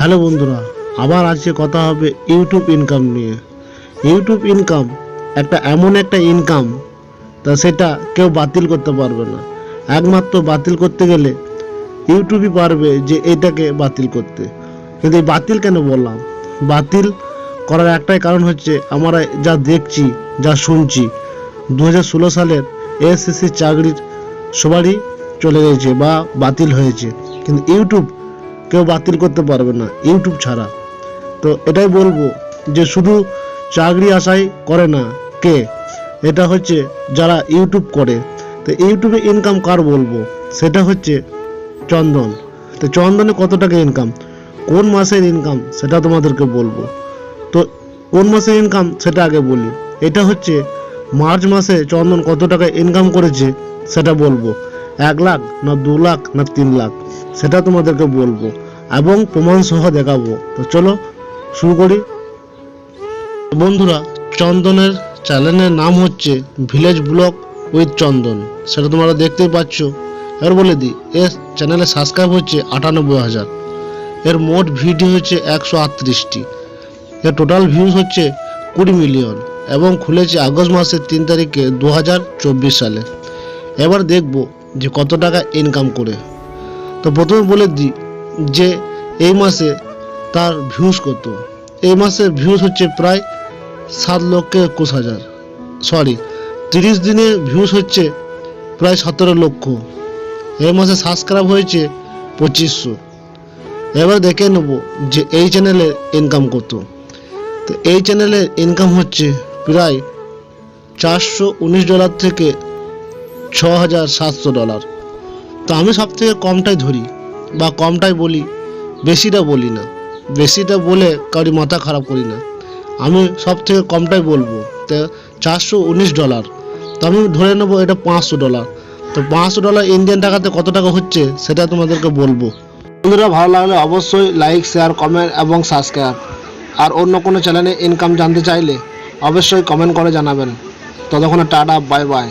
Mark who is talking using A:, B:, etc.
A: Hello বন্ধুরা, আবার আজকে কথা হবে ইউটিউব ইনকাম নিয়ে। ইউটিউব ইনকাম একটা এমন একটা ইনকাম তা সেটা কেউ বাতিল করতে পারবে না। একমাত্র বাতিল করতে গেলে ইউটিউবই পারবে যে এটাকে বাতিল করতে। কিন্তু এই বাতিল কেন বললাম? বাতিল করার একটাই কারণ হচ্ছে আমরা যা দেখছি, যা শুনছি দু ষোলো সালের এসএসসি চাকরির সবারই চলে গেছে বা বাতিল হয়েছে। কিন্তু ইউটিউব কেউ বাতিল করতে পারবে না, ইউটিউব ছাড়া। তো এটাই বলব যে শুধু চাকরি আশাই করে না, কে? এটা হচ্ছে যারা ইউটিউব করে। তো ইউটিউবে ইনকাম কার বলব? সেটা হচ্ছে চন্দন। তো চন্দনে কত টাকা ইনকাম কোন মাসের ইনকাম সেটা তোমাদেরকে বলব। তো কোন মাসের ইনকাম সেটা আগে বলি। এটা হচ্ছে মার্চ মাসে চন্দন কত টাকা ইনকাম করেছে, সেটা বলব। এক লাখ না দু লাখ না তিন লাখ? সেটা তোমাদেরকে বলব। এবং প্রমাণ সহ দেখাবো। তো চলো, শুরু করি। বন্ধুরা, চন্দনের চ্যানেলের নাম হচ্ছে ভিলেজ ব্লগ উইথ চন্দন সেটা তোমরা দেখতেই পাচ্ছ। এবার বলে দিই, এর চ্যানেলে সাবস্ক্রাইব হচ্ছে আটানব্বই হাজার। এর মোট ভিডিও হচ্ছে একশো আটত্রিশটি। এর টোটাল ভিউজ হচ্ছে কুড়ি মিলিয়ন এবং খুলেছে আগস্ট মাসের তিন তারিখে দু হাজার চব্বিশ সালে। এবার দেখব যে কত টাকা ইনকাম করে। তো প্রথমে বলে দিই যে এই মাসে তার ভিউজ কত? এই মাসের ভিউজ হচ্ছে প্রায় সাত লক্ষ একুশ হাজার। সরি তিরিশ দিনে ভিউজ হচ্ছে প্রায় সতেরো লক্ষ। এই মাসে সাবস্ক্রাইব হয়েছে পঁচিশশো। এবার দেখে নেব যে এই চ্যানেলের ইনকাম কত। তো এই চ্যানেলের ইনকাম হচ্ছে প্রায় চারশো উনিশ ডলার থেকে ছ হাজার সাতশো ডলার তো আমি সব থেকে কমটাই ধরি। বা কমটাই বলি, বেশিটা বলি না। বেশিটা বলে কারি মাথা খারাপ করি না। আমি সব থেকে কমটাই বলব, তো চারশো উনিশ ডলার। তো আমি ধরে নেব এটা পাঁচশো ডলার। তো পাঁচশো ডলার ইন্ডিয়ান টাকাতে কত টাকা হচ্ছে সেটা তোমাদেরকে বলব। বন্ধুরা, ভালো লাগলে অবশ্যই লাইক শেয়ার কমেন্ট এবং সাবস্ক্রাইব আর অন্য কোনো চ্যানেলে ইনকাম জানতে চাইলে অবশ্যই কমেন্ট করে জানাবেন। ততক্ষণে টাটা বাই বাই